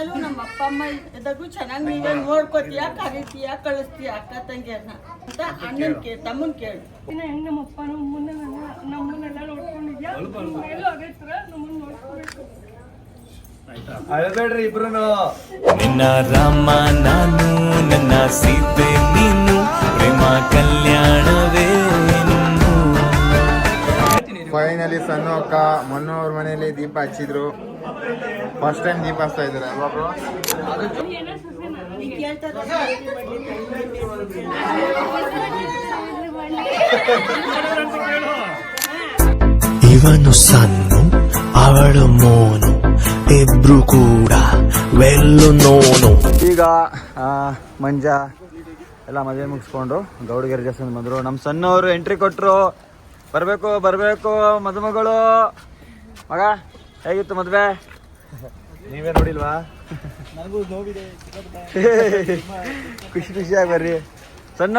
ಎಲ್ಲೂ ನಮ್ಮ ಅಪ್ಪ ಅಮ್ಮ ಇದ್ದಾಗೂ ಚೆನ್ನಾಗಿ ನೀವೇ ನೋಡ್ಕೋತೀಯ ಕರಿತೀಯ ಕಳಿಸ್ತೀಯ ಅಕ್ಕ ತಂಗಿಯನ್ನ ಅಂತ ಅಣ್ಣನ ಕೇ ತಮ್ಮನ್ ಕೇಳು. ಇನ್ನ ಹೆಂಗ್ ನಮ್ಮಪ್ಪ ನಮ್ಮನ್ನೆಲ್ಲ ನಮ್ಮನ್ನೆಲ್ಲ ನೋಡ್ಕೊಂಡಿದ್ಯಾ? ಮೇಲೂ ಅದೇ ತರ ನಮ್ಮನ್ನ ನೋಡ್ಕೋಬೇಕು. ಅಳಬೇಡ್ರಿ ಇಬ್ರು ನಿನ್ನ ರಾಮ ನಾನು ನನ್ನ ಸೀತೆ ನೀನು ಪ್ರೇಮ ಕಲ್ಯಾಣವೇ ಇನ್ನು. ಫೈನಲಿ ಸಣ್ಣ ಅಕ್ಕ ಮೊನ್ನೆ ಅವ್ರ ಮನೇಲಿ ದೀಪ ಹಚ್ಚಿದ್ರು. ಫಸ್ಟ್ ಟೈಮ್ ದೀಪ ಹಚ್ತಾ ಇದಾರೆ ಅಲ್ವಾ ಇವನು ಸನ್ನು ಅವಳು ಮೋನು ಇಬ್ರು ಕೂಡ ವೆಲ್ಲು ನೋನು. ಈಗ ಮಂಜ ಎಲ್ಲ ಮದುವೆ ಮುಗಿಸ್ಕೊಂಡು ಗೌಡಗೆರೆ ಜಾಸ್ತಿ ಬಂದರು. ನಮ್ಮ ಸಣ್ಣವರು ಎಂಟ್ರಿ ಕೊಟ್ಟರು ಬರಬೇಕು ಬರಬೇಕು ಮದುಮಗಳು. ಮಗ ಹೇಗಿತ್ತು ಮದುವೆ? ನೀವೇ ನೋಡಿಲ್ವಾ? ಖುಷಿ ಖುಷಿಯಾಗಿ ಬರ್ರಿ. ಸಣ್ಣ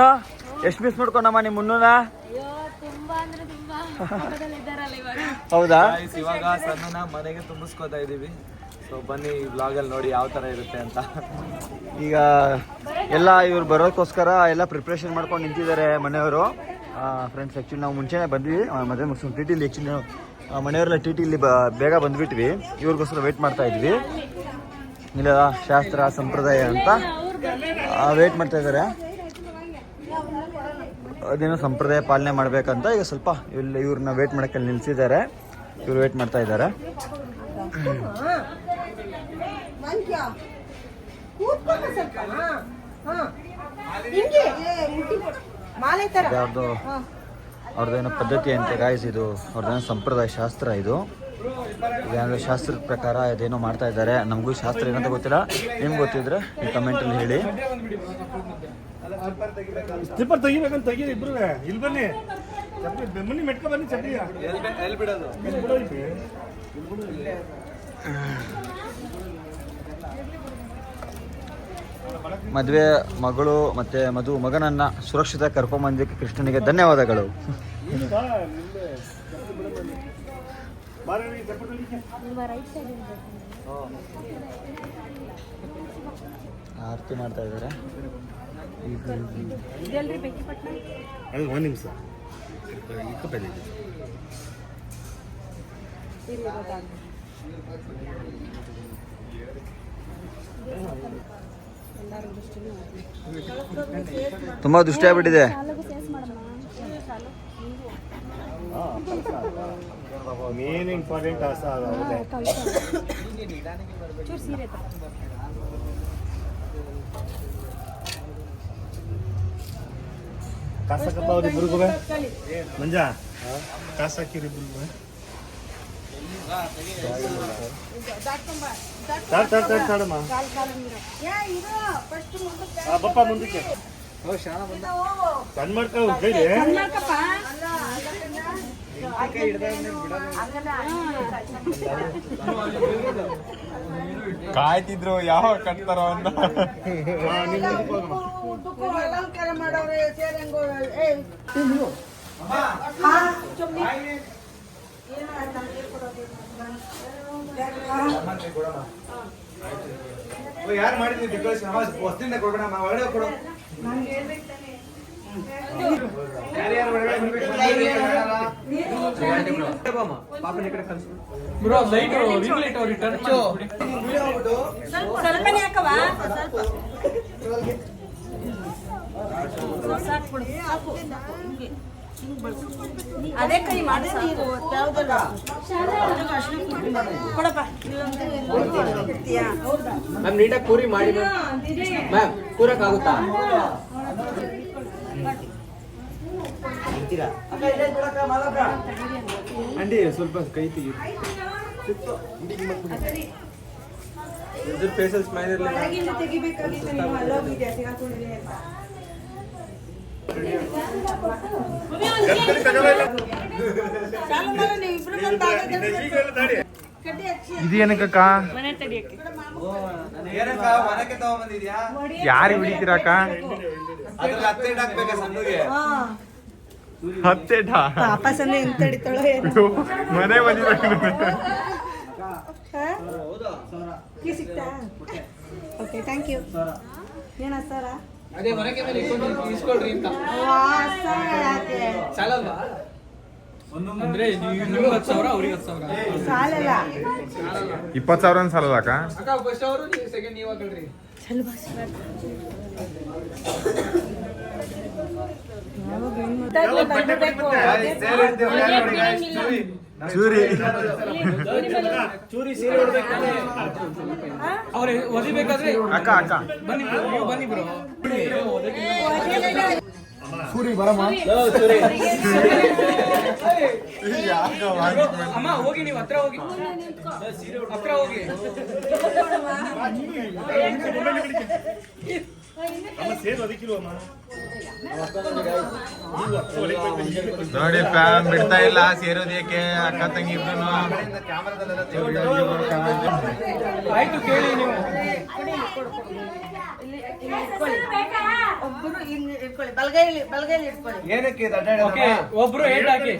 ಎಷ್ಟು ಮಿಸ್ ಮಾಡ್ಕೊಂಡಮ್ಮ ನಿಮ್ಮ ಮುನ್ನೂನ? ಅಯ್ಯೋ ತುಂಬಾ ಅಂದ್ರೆ ತುಂಬಾ. ಪಕ್ಕದಲ್ಲಿ ಇದ್ದಾರಲ್ಲ ಇವಾಗ. ಹೌದಾ? ಇವಾಗ ಸಣ್ಣನ ಮನೆಗೆ ತುಂಬಿಸ್ಕೊತಾ ಇದೀವಿ ಸೊ ಬನ್ನಿ ಬ್ಲಾಗ್ ಅಲ್ಲಿ ನೋಡಿ ಯಾವ ತರ ಇರುತ್ತೆ ಅಂತ. ಈಗ ಎಲ್ಲ ಇವ್ರು ಬರೋಕ್ಕೋಸ್ಕರ ಎಲ್ಲ ಪ್ರಿಪ್ರೇಷನ್ ಮಾಡ್ಕೊಂಡು ನಿಂತಿದ್ದಾರೆ ಮನೆಯವರು. ಫ್ರೆಂಡ್ಸ್ ಆ್ಯಕ್ಚುಲಿ ನಾವು ಮುಂಚೆನೇ ಬಂದ್ವಿ. ಮದುವೆ ಮುಗಿಸ್ಕೊಂಡು ಟಿ ಟಿಲಿ ಆ್ಯಕ್ಚುಲಿ ಮನೆಯವರೆಲ್ಲ ಟಿ ಟಿ ಇಲ್ಲಿ ಬೇಗ ಬಂದ್ಬಿಟ್ವಿ. ಇವ್ರಿಗೋಸ್ಕರ ವೆಯ್ಟ್ ಮಾಡ್ತಾ ಇದ್ವಿ. ಇಲ್ಲ ಶಾಸ್ತ್ರ ಸಂಪ್ರದಾಯ ಅಂತ. ವೆಯ್ಟ್ ಮಾಡ್ತಾ ಇದ್ದಾರೆ. ಅದೇನೋ ಸಂಪ್ರದಾಯ ಪಾಲನೆ ಮಾಡ್ಬೇಕಂತ ಈಗ ಸ್ವಲ್ಪ ಇಲ್ಲಿ ಇವ್ರನ್ನ ವೇಟ್ ಮಾಡಕ್ಕೆ ನಿಲ್ಸಿದ್ದಾರೆ. ಇವ್ರು ವೇಟ್ ಮಾಡ್ತಾ ಇದ್ದಾರೆ. ಕೂತ್ಕೊಂಡು ಅವ್ರದ್ದೇನೋ ಪದ್ಧತಿ ಅಂತೆ ಗಾಯಸ್ ಇದು. ಅವ್ರದ್ದೇನೋ ಸಂಪ್ರದಾಯ ಶಾಸ್ತ್ರ ಇದು. ಇದೇನೋ ಶಾಸ್ತ್ರದ ಪ್ರಕಾರ ಇದೇನೋ ಮಾಡ್ತಾ ಇದ್ದಾರೆ. ನಮಗೂ ಶಾಸ್ತ್ರ ಏನಂತ ಗೊತ್ತಿಲ್ಲ. ನಿಮ್ಗೆ ಗೊತ್ತಿದ್ರೆ ಈ ಕಮೆಂಟಲ್ಲಿ ಹೇಳಿ. ಸ್ಲಿಪ್ಪರ್ ತೆಗಿಬೇಕಂತ ತೆಗೀರಿ ಇಬ್ರು. ಇಲ್ಲಿ ಬನ್ನಿ. ಬನ್ನಿ ಮೆಟ್ಕ ಬನ್ನಿ ಚಪ್ಪಲಿ. ಬಿಡೋದು. ಮದುವೆ ಮಗಳು ಮತ್ತೆ ಮಧು ಮಗನನ್ನ ಸುರಕ್ಷಿತ ಕರ್ಕೊಂಬಂದಿಕ್ಕೆ ಕೃಷ್ಣನಿಗೆ ಧನ್ಯವಾದಗಳು. ಆರತಿ ಮಾಡ್ತಾ ಇದ್ದಾರೆ ನಿಮಿಷ. ತುಂಬಾ ದೃಷ್ಟಿ ಆಗ್ಬಿಟ್ಟಿದೆ. ಮೇನ್ ಇಂಪಾರ್ಟೆಂಟ್ ಆಸ ಕಾಸಕ್ಕಪ್ಪ ಅವ್ರ ಇಬ್ರಿಗೂ ಮಂಜ ಬಪ್ಪ ಮುಂದಕ್ಕೆ. ಸಣ್ಣ ಮಾಡ್ಕೊ ಕೈಲಿ ಕಾಯ್ತಿದ್ರು ಯಾವ ಕಟ್ತಾರ ಅಂತ. ಅಲಂಕಾರ ಮಾಡೋರು ಸೇರಂಗೋ ಏ ಯಾರು ಮಾಡಿದ್ವಿ ಡೆಕೋರೇಷನ್ ವಸ್ತಿಂದ ಕೊಡೋಣ ಒಳಗಡೆ ಕೊಡು. ಸ್ವಲ್ಪನೇ ಹಾಕವಾ? ಅದೇ ಕೈ ಮಾಡಿ ನೀರು ಯಾವ್ದಲ್ಲ? ಕೊಡಪ್ಪ. ಮ್ಯಾಮ್ ನೀಟಾಗಿ ಪೂರಿ ಮಾಡಿ ಮ್ಯಾಮ್. ಕೂರಕ್ಕಾಗುತ್ತಾ ಅಂಡಿ ಸ್ವಲ್ಪ ಕೈ ತೆಗಿ ಫೇಸಲ್ ಸ್ಮೈಲ್ ಇರಲಿ ಇದು ತಗೊಂಬಂದಿದ್ಯಾ ಯಾರು ಹಿಡಿತೀರಕ್ಕ ಹತ್ತೆ ಮನೆ ಬಂದಿರ ಥ್ಯಾಂಕ್ ಯು ಏನ ಸರ ಅದೇ ಮರಕ್ಕೆ ಮೇಲೆ ಇಸ್ಕೊಳ್ರಿ ಅಂತ. ಸಾಲಲ್ವಾ? ಅಂದ್ರೆ ನಿಮ್ಗೆ ಹತ್ತು ಸಾವಿರ ಅವ್ರಿಗೆ ಹತ್ತು ಸಾವಿರ. ಸಾಲಲ್ಲ? ಇಪ್ಪತ್ತು ಸಾವಿರ ಸಾಲಲ್ಲ ಅಕ್ಕ? ಅಕ್ಕ ಫಸ್ಟ್ ಅವರು ನೀವು ಸೆಕೆಂಡ್ ನೀವು ಚೂರಿ ಚೂರಿ ಸೀರೆ ಉಡ್ಬೇಕಾದ್ರೆ ಅವ್ರೆ ಒದಿಬೇಕಾದ್ರೆ ಅಕ್ಕ ಅಕ್ಕ. ಬನ್ನಿ ನೀವು ಬನ್ನಿ ಬ್ರೋ. ಅಮ್ಮ ಹೋಗಿ ನೀವು ಹತ್ರ ಹೋಗಿ. ಹತ್ರ ಹೋಗಿ. ಅಮ್ಮ ಸೇರು ಅದಕ್ಕಿಲ್ವ ನೋಡಿ ಫ್ಯಾನ್ ಬಿಡ್ತಾ ಇಲ್ಲ ಸೇರೋದಕ್ಕೆ ಅಕ್ಕ ತಂಗಿ ಇಬ್ರು ಆಯ್ತು ಕೇಳಿ ನೀವು. ಒಬ್ರು ಏಟ್ ಹಾಕಿ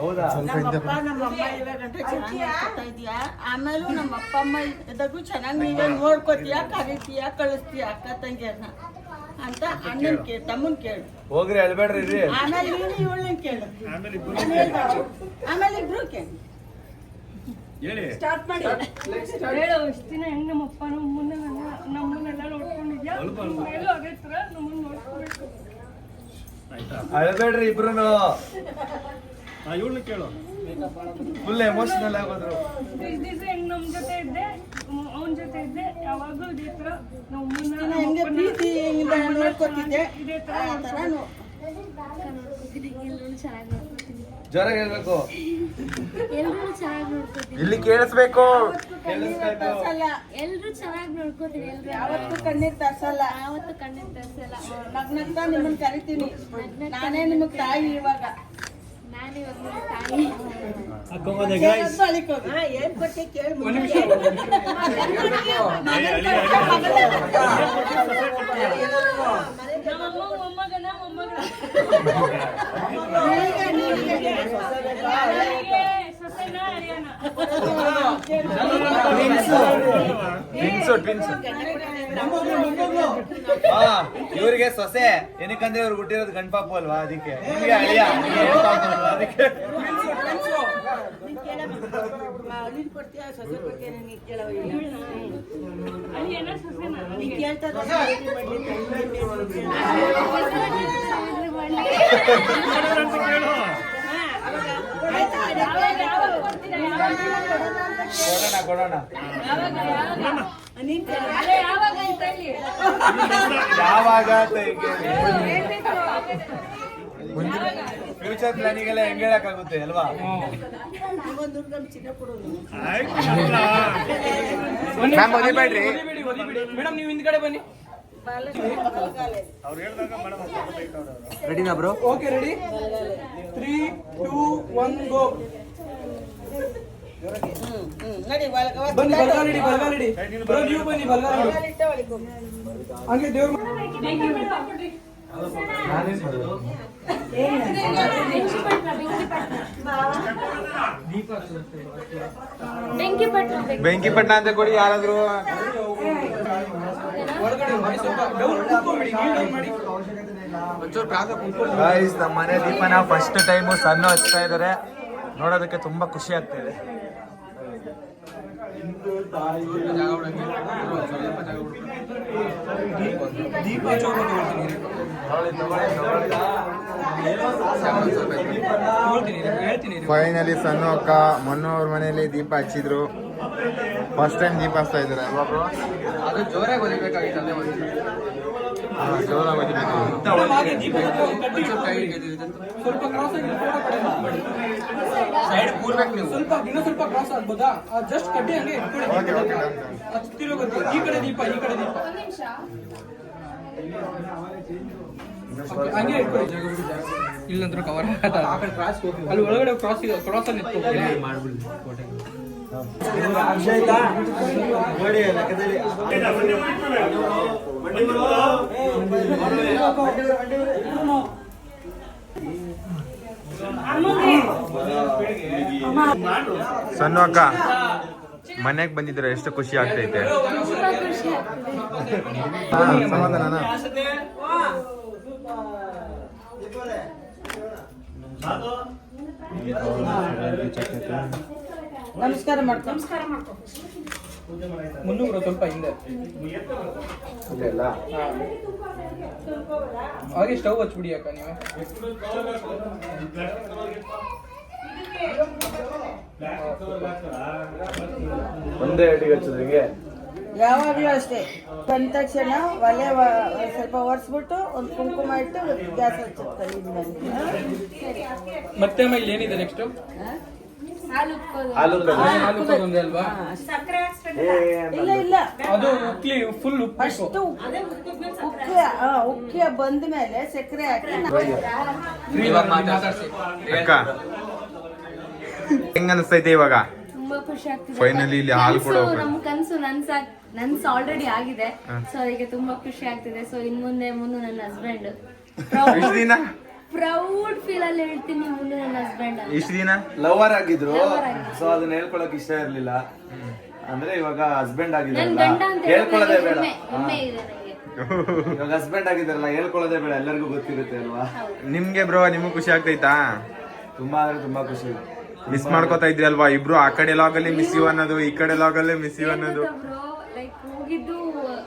ಹೌದಾ? ನಮ್ಮಪ್ಪ ನಮ್ಮಮ್ಮ ಚೆನ್ನಾಗಿ ನೋಡ್ಕೊತಾ ಇದೀಯಾ? ಆಮೇಲೂ ನಮ್ಮ ಅಪ್ಪ ಅಮ್ಮ ಇದ್ದಾಗೂ ಚೆನ್ನಾಗಿ ನೀವೇ ನೋಡ್ಕೋತೀಯ ಕರಿತೀಯ ಕಳಿಸ್ತೀಯ ಅಕ್ಕ ತಂಗಿಯರ್ನ? ಅಂತ ಅಣ್ಣನ್ ಕೇ ತಮ್ಮನ್ ಕೇಳು. ಹೋಗ್ರಿ ಹೇಳ್ಬೇಡ್ರಿ ಆಮೇಲೆ ನೀನು ಇವಳನ್ನ ಕೇಳು. ಆಮೇಲೆ ಇಬ್ರು ಹೇಳಿ. ಸ್ಟಾರ್ಟ್ ಮಾಡಿ. ಹೇಳು ಇಷ್ಟು ದಿನ ಹೆಂಗ್ ನಮ್ಮ ಅಪ್ಪ ನಮ್ಮನ್ನ ನಮ್ಮನ್ನೆಲ್ಲ ನೋಡ್ಕೊಂಡಿದ್ಯಾ? ಮೇಲೂ ಅದೇ ತರ ನಮ್ಮನ್ನ ನೋಡ್ಕೋಬೇಕು. ಆಯ್ತಾ? ಅಳ್ಬೇಡ್ರಿ ಇಬ್ರು ಇವಳನ್ನ ಕೇಳು. ಫುಲ್ ಎಮೋಷನಲ್ ಆಗೋದ್ರು. ಇಷ್ಟ್ ದಿವ್ಸ ಹೆಂಗ್ ನಮ್ ಜೊತೆ ಇದ್ದೆ? ಅವನ ಜೊತೆ ಇದ್ದೆ. ಯಾವಾಗ್ಲೂ ಇದೇ ತರ ಹೆಂಗೆ ಪ್ರೀತಿಯಿಂದ ನೋಡ್ಕೊತಿದ್ದೆ. ಇದೇ ತರ ಆ ಥರ ನೋ ಎಲ್ರೂ ಚೆನ್ನಾಗಿ ನೋಡ್ಕೊತೀನಿ ಜ್ವರ ಹೇಳ್ಬೇಕು ಎಲ್ಲರೂ ಚೆನ್ನಾಗಿ ನೋಡ್ಕೊತೀನಿ ಇಲ್ಲಿ ಕೇಳಿಸ್ಬೇಕು ತರ್ಸಲ್ಲ ಎಲ್ಲರೂ ಚೆನ್ನಾಗಿ ನೋಡ್ಕೊತೀನಿ ಯಾವತ್ತೂ ಕಣ್ಣೀರ್ ತರ್ಸಲ್ಲ ಯಾವತ್ತು ಕಣ್ಣಿಗೆ ತರಿಸಲ್ಲ ನಗ್ನಗ್ತಾ ನಿಮ್ಮನ್ನ ಕರಿತೀನಿ. ನಾನೇ ನಿಮಗ್ ತಾಯಿ ಇವಾಗ. ಮೊಮ್ಮಗನ ಮೊಮ್ಮಗನ ನೀವೇ, ನೀವೇ. ನನಗೆ ಸೊಸೆನ ಅಳಿಯನ ಟ್ವಿನ್ಸು ಟ್ವಿನ್ಸ್ ಹಾ ಇವರಿಗೆ ಸೊಸೆ ಏನಕ್ಕಂದ್ರೆ ಇವ್ರು ಹುಟ್ಟಿರೋದು ಗಣಪಾಪು ಅಲ್ವಾ ಅದಕ್ಕೆ. ನಿಮ್ಗೆ ಅಳಿಯ ಅದಕ್ಕೆ. ಹೀಗೆ ಫ್ಯೂಚರ್ ಪ್ಲಾನಿಂಗ್ ಎಲ್ಲ ಹೆಂಗ್ ಹೇಳಕ್ಕಾಗುತ್ತೆ ಅಲ್ವಾ? ಮ್ಯಾಮ್ ಒದಿಬೇಡ್ರಿ ಒದಿಬೇಡಿ ಒದಿಬೇಡಿ ಮೇಡಮ್ ನೀವು ಹಿಂದ್ಗಡೆ ಬನ್ನಿ. ಅವ್ರು ಹೇಳ್ದಾಗ ಮೇಡಮ್ ರೆಡಿನಾ bro okay ready three two one go. ನಡಿ ಬ್ರೋ ನೀವು ಬನ್ನಿ ಹೋಗು. ದೇವ್ರ ಬೆಂಕಿ ಪಟ್ಟಣ ಪಟ್ನ ಅಂತ ಕೊಡಿ ಯಾರಾದ್ರೂ. ನಮ್ಮ ಮನೆ ದೀಪ ನಾವು ಫಸ್ಟ್ ಟೈಮ್ ಸಣ್ಣ ಹಚ್ತಾ ಇದ್ದಾರೆ. ನೋಡೋದಕ್ಕೆ ತುಂಬಾ ಖುಷಿ ಆಗ್ತಾ ಇದೆ. ದೀಪ ಹಚ್ಚೋಕೆ ಹೇಳ್ತೀನಿ ಹೇಳ್ತೀನಿ ಫೈನಲಿ ಸಣ್ಣ ಅಕ್ಕ ಮೊನ್ನೆ ಅವ್ರ ಮನೆಯಲ್ಲಿ ದೀಪ ಹಚ್ಚಿದ್ರು. ಫಸ್ಟ್ ಟೈಮ್ ದೀಪ ಹಚ್ತಾ ಇದಾರೆ ಸೈಡ್ ಕೂರ್ಬೇಕು ನೀವು. ಸ್ವಲ್ಪ ಇನ್ನೂ ಸ್ವಲ್ಪ ಕ್ರಾಸ್ ಆಗ್ಬೋದಾ? ಜಸ್ಟ್ ಕಡ್ಡಿ ಹಂಗೆ ಹತ್ತಿರೋ ಗೊತ್ತಿ. ಈ ಕಡೆ ದೀಪ ಈ ಕಡೆ ದೀಪ. ಹಂಗೆ ಇಲ್ಲಂದ್ರೆ ಕವರ್ ಅಲ್ಲಿ ಒಳಗಡೆ ಕ್ರಾಸ್ ಕ್ರಾಸ್ ಅಲ್ಲಿ ಇತ್ತು ಮಾಡ್ಬಿಡಿ. ಸಣ್ಣ ಅಕ್ಕ ಮನೆಗೆ ಬಂದಿದ್ರೆ ಎಷ್ಟು ಖುಷಿ ಆಗ್ತೈತೆ? ಸಮಾಧಾನ ಖುಷಿ ನಮಸ್ಕಾರ ಮಾಡ್ಕೊ. ಮುನ್ನೂರು ಸ್ವಲ್ಪ ಹಿಂದೆ. ಹಾಗೆ ಸ್ಟವ್ ಹಚ್ಬಿಡಿ ಅಕ್ಕ ನೀವು. ಒಂದೇ ಅಡಿಗೆ ಹಚ್ಚಿದ್ರಿಗೆ? ಯಾವಾಗಲೂ ಅಷ್ಟೇ. ಬಂದ ತಕ್ಷಣ ಒಲೆ ವ- ಸ್ವಲ್ಪ ಒರೆಸ್ಬಿಟ್ಟು ಒಂದು ಕುಂಕುಮ ಇಟ್ಟು ಗ್ಯಾಸ್ ಹಚ್ಚಿರ್ತಾರೆ ಮತ್ತೆ ಅಮ್ಮ ಇಲ್ಲಿ ಏನಿದೆ ನೆಕ್ಸ್ಟ್ ಇಲ್ಲ ಇಲ್ಲ. ಅದು ಉಕ್ಲಿ ಫುಲ್ ಉಪ್ಪು ಫಸ್ಟ್ ಉಕ್ಕಿ ಆ, ಉಕ್ಕಿ ಬಂದ ಮೇಲೆ ಸಕ್ಕರೆ ಹಾಕಿ ಅಕ್ಕ ಹೆಂಗ ಅನಿಸ್ತೈತೆ ಇವಾಗ ತುಂಬಾ ಖುಷಿ ಆಗ್ತಿದೆ. Finally ಇಲ್ಲಿ ಹಾಲು ಕೂಡ. ನಮ್ ಕನ್ಸು ನನ್ಸ ನನ್ಸ್ ಆಲ್ರೆಡಿ ಆಗಿದೆ. ಸೊ ಈಗ ತುಂಬಾ ಖುಷಿ ಆಗ್ತಿದೆ. ಸೊ ಇನ್ ಮುಂದೆ ಮುಂದೆ ನನ್ನ ಹಸ್ಬೆಂಡ್ ಇಷ್ಟು ದಿನ? ಪ್ರೌಡ್ ಫೀಲ್ ಅಲ್ಲಿ ಹೇಳ್ತೀನಿ ಇವನು ನನ್ನ ಹಸ್ಬೆಂಡ್ ಇಷ್ಟು ದಿನ? ಲವರ್ ಆಗಿದ್ರು. ಸೊ ಅದನ್ನ ಹೇಳ್ಕೊಳಕ್ ಇಷ್ಟ ಇರಲಿಲ್ಲ. ಅಂದ್ರೆ ಇವಾಗ ಹಸ್ಬೆಂಡ್ ಆಗಿದ್ರು ಆಗಿದಾರಲ್ಲ ಗಂಡ ಅಂತ ಹೇಳ್ಕೊಳ್ಳೋದೇ ಬೇಡ. ಹೆಮ್ಮೆ ಇದೆ ನನಗೆ. ಇವಾಗ ಹಸ್ಬೆಂಡ್ ಆಗಿದ್ರಲ್ಲ ಹೇಳ್ಕೊಳ್ಳೋದೇ ಬೇಡ. ಎಲ್ಲರಿಗೂ ಗೊತ್ತಿರುತ್ತೆ ಅಲ್ವಾ? ನಿಮ್ಗೆ ಬ್ರೋ ನಿಮಗ್ ಖುಷಿ ಆಗ್ತೈತಾ? ತುಂಬಾ ಅಂದ್ರೆ ತುಂಬಾ ಖುಷಿ. ಮಿಸ್ ಮಾಡ್ಕೋತಾ ಇದ್ರಿ ಅಲ್ವಾ? ಇಬ್ರು ಆ ಕಡೆ ಲಾಗಲ್ಲಿ ಮಿಸ್ ಯು ಅನ್ನೋದು ಈ ಕಡೆ ಲಾಗಲ್ಲಿ ಮಿಸ್ ಯು ಅನ್ನೋದು. ಲೈಕ್ ಹೋಗಿದ್ದು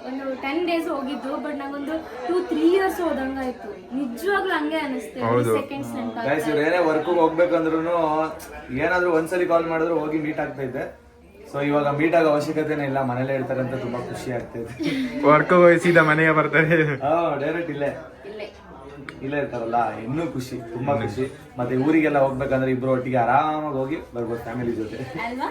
ಒಂದು ಟೆನ್ ಡೇಸ್ ಹೋಗಿದ್ದು ಬಟ್ ನಂಗೊಂದು ಟೂ ತ್ರೀ ಇಯರ್ಸ್ ಹೋದಂಗಾಯ್ತು. ನಿಜವಾಗ್ಲೂ ಹಂಗೆ ಅನಿಸ್ತು ಹೌದು. ಸೆಕೆಂಡ್ಸ್ ಗೈಸ್ ಇವ್ರು ಏನೇ ವರ್ಕ್ ಹೋಗ್ಬೇಕಂದ್ರು ಏನಾದ್ರೂ ಒಂದ್ಸಲಿ ಕಾಲ್ ಮಾಡಿದ್ರು ಹೋಗಿ ಮೀಟ್ ಆಗ್ತಾ ಇದ್ದೆ ಸೊ ಇವಾಗ ಮೀಟ್ ಆಗೋ ಅವಶ್ಯಕತೆನೇ ಇಲ್ಲ ಮನೇಲೆ ಇರ್ತಾರೆ ಅಂತ ತುಂಬಾ ಖುಷಿ ಆಗ್ತೈತೆ ವರ್ಕ್ ಸೀದಾ ಮನೆಗೆ ಬರ್ತಾರೆ. ಹಾ ಡೈರೆಕ್ಟ್ ಇಲ್ಲೇ. ಇಲ್ಲೇ ಇರ್ತಾರಲ್ಲ ಇನ್ನೂ ಖುಷಿ ತುಂಬಾ ಖುಷಿ. ಮತ್ತೆ ಊರಿಗೆಲ್ಲ ಹೋಗ್ಬೇಕಂದ್ರೆ ಇಬ್ರು ಒಟ್ಟಿಗೆ ಆರಾಮಾಗಿ ಹೋಗಿ ಬರ್ಬೋದು ಫ್ಯಾಮಿಲಿ ಜೊತೆ. ಅಲ್ವಾ?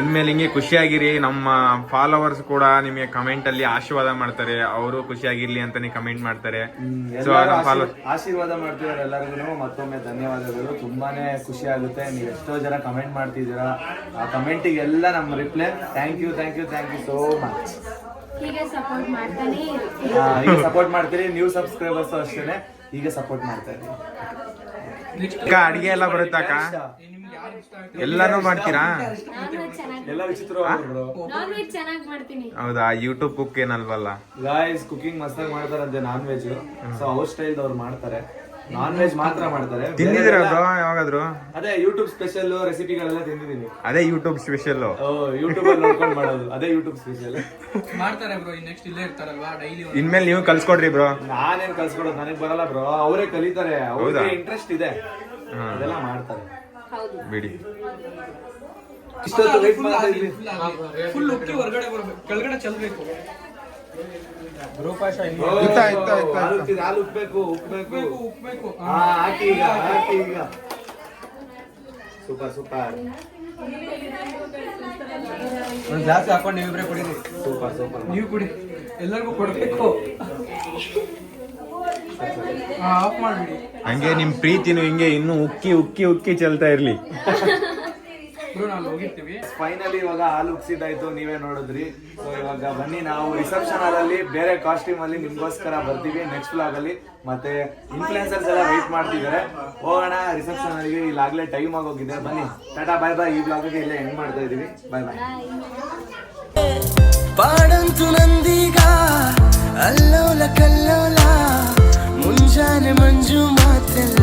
ಇನ್ಮೇಲೆ ಹಿಂಗೆ ಖುಷಿಯಾಗಿರಿ ನಮ್ಮ ಫಾಲೋವರ್ಸ್ ಕೂಡ ನಿಮಗೆ ಕಮೆಂಟ್ ಅಲ್ಲಿ ಆಶೀರ್ವಾದ ಮಾಡ್ತಾರೆ ಅವರು ಖುಷಿಯಾಗಿರ್ಲಿ ಅಂತಾನೆ ಕಮೆಂಟ್ ಮಾಡ್ತಾರೆ. ಆಶೀರ್ವಾದ ಮಾಡ್ತಿದ್ದಾರೆ ಎಲ್ಲರಿಗೂ. ಮತ್ತೊಮ್ಮೆ ಧನ್ಯವಾದಗಳು. ತುಂಬಾನೇ ಖುಷಿ ಆಗುತ್ತೆ. ನೀವು ಎಷ್ಟೋ ಜನ ಕಮೆಂಟ್ ಮಾಡ್ತಿದ್ದೀರಾ. ಆ ಕಮೆಂಟಿಗೆ ಎಲ್ಲ ನಮ್ಮ reply thank you thank you thank you so much ಹೀಗೆ ಸಪೋರ್ಟ್ ಮಾಡ್ತಾನೆ ಇರಿ. ಸಪೋರ್ಟ್ ಮಾಡ್ತೀರಿ. ನ್ಯೂ ಸಬ್ಸ್ಕ್ರೈಬರ್ಸ್ ಅಷ್ಟೇನೆ. ಈಗ ಸಪೋರ್ಟ್ ಮಾಡ್ತಾ ಇದ್ದೀನಿ. ಅಕ್ಕ ಅಡಿಗೆ ಎಲ್ಲ ಬರುತ್ತಾಕ ಅಕ್ಕ? ಎಲ್ಲಾನು ಮಾಡ್ತೀರಾ? ಎಲ್ಲ ವಿಚಿತ್ರವಾಗಿ ನಾನ್ ವೆಜ್ ಚೆನ್ನಾಗಿ ಮಾಡ್ತೀನಿ. ಹೌದಾ? ಯೂಟ್ಯೂಬ್ ಕುಕ್ ಏನಲ್ವಲ್ಲ? ಗಾಯ್ಸ್ ಕುಕಿಂಗ್ ಮಸ್ತಾಗಿ ಮಾಡ್ತಾರಂತೆ ನಾನ್ ವೆಜ್ ಸೊ ಅವ್ರ ಸ್ಟೈಲ್ ಅವ್ರು ಮಾಡ್ತಾರೆ. ನಾನ್ ವೆಜ್ ಮಾತ್ರ ಮಾಡ್ತಾರೆ. ತಿಂದಿದ್ದೀರಾ ಬೇರೆ ಯಾವಾಗಾದ್ರು? ಅದೇ ಯೂಟ್ಯೂಬ್ ಸ್ಪೆಷಲ್ ರೆಸಿಪಿಗಳೆಲ್ಲ ತಿಂದಿದ್ದೀನಿ. ಅದೇ ಯೂಟ್ಯೂಬ್ ಸ್ಪೆಷಲ್ ಯೂಟ್ಯೂಬ್ ಅಲ್ಲಿ ನೋಡ್ಕೊಂಡು ಮಾಡೋದು. ಅದೇ ಯೂಟ್ಯೂಬ್ ಸ್ಪೆಷಲ್ ಮಾಡ್ತಾರೆ ಬ್ರೋ ನೆಕ್ಸ್ಟ್ ಇಲ್ಲೇ ಇರ್ತಾರಲ್ವಾ ಡೈಲಿ ಇನ್ಮೇಲೆ ನೀವು ಕಲ್ಸ್ಕೊಡ್ರಿ ಬ್ರೋ ನಾನೇನ್ ಕಲ್ಸ್ಕೊಡೋದು ನನಗೆ ಬರಲ್ಲ ಬ್ರೋ ಅವರೇ ಕಲಿತಾರೆ. ಅವ್ರಿಗೆ ಹೌದಾ? ಇಂಟ್ರೆಸ್ಟ್ ಇದೆ. ಅದೆಲ್ಲ ಮಾಡ್ತಾರೆ. ಹೌದು. ಬಿಡಿ. ಇಷ್ಟೊತ್ತು ವೇಟ್ ಮಾಡ್ತಾ ಇದ್ವಿ. ಫುಲ್ ಉಕ್ಕಿ ಹೊರಗಡೆ ಬರಬೇಕು. ಕೆಳಗಡೆ ಚೆಲ್ಬೇಕು. ಇತ್ತ ಹಾಲು ಉಕ್ಬೇಕು ಉಕ್ಬೇಕು ಉಕ್ಬೇಕು ಉಕ್ಬೇಕು ಹಾ. ಹಾಕಿ ಈಗ ಹಾಕಿ ಈಗ. Super super. ಒಂದು ಗ್ಲಾಸ್ ಹಾಕೊಂಡು ನೀವಿಬ್ರೆ ಕುಡೀರಿ. ಸೂಪರ್ ಸೂಪರ್ ನೀವು ಕುಡಿ. ಎಲ್ಲರಿಗೂ ಕೊಡಬೇಕು. ಆಫ್ ಮಾಡ್ಬಿಡಿ. ಹಂಗೆ ನಿಮ್ ಪ್ರೀತಿನು ಹಿಂಗೆ ಇನ್ನು ಉಕ್ಕಿ ಉಕ್ಕಿ ಉಕ್ಕಿ ಚೆಲ್ತಾ ಇರ್ಲಿ. ಫೈನಲಿ ಇವಾಗ ಹಾಲು ಉಕ್ಸಿದಾಯ್ತು ನೀವೇ ನೋಡಿದ್ರಿ. ಸೊ ಇವಾಗ ಬನ್ನಿ ನಾವು ರಿಸೆಪ್ಷನ್ ಅಲ್ಲಿ ಬೇರೆ ಕಾಸ್ಟ್ಯೂಮ್ ಅಲ್ಲಿ ನಿಮ್ಗೋಸ್ಕರ ಬರ್ತೀವಿ ನೆಕ್ಸ್ಟ್ ಬ್ಲಾಗ್ ಅಲ್ಲಿ. ಮತ್ತೆ ಇನ್ಫ್ಲುಯೆನ್ಸರ್ಸ್ ಎಲ್ಲ ವೇಟ್ ಮಾಡ್ತಿದ್ದಾರೆ. ಹೋಗೋಣ ರಿಸೆಪ್ಷನ್ ಅಲ್ಲಿ ಇಲ್ಲಾಗ್ಲೇ ಟೈಮ್ ಆಗೋಗಿದೆ. ಬನ್ನಿ. ಟಾಟಾ ಬಾಯ್ ಬಾಯ್ ಈ ಬ್ಲಾಗ್ ಇಲ್ಲೇ ಎಂಡ್ ಮಾಡ್ತಾ ಇದೀವಿ. ಬಾಯ್ ಬಾಯ್ ಪಾಡಂತು ನಂದೀಗ ಅಲ್ಲೋಲ ಕಲ್ಲೋಲ ಮುಂಜಾನೆ ಮಂಜು ಮಾತೆಲ್ಲ.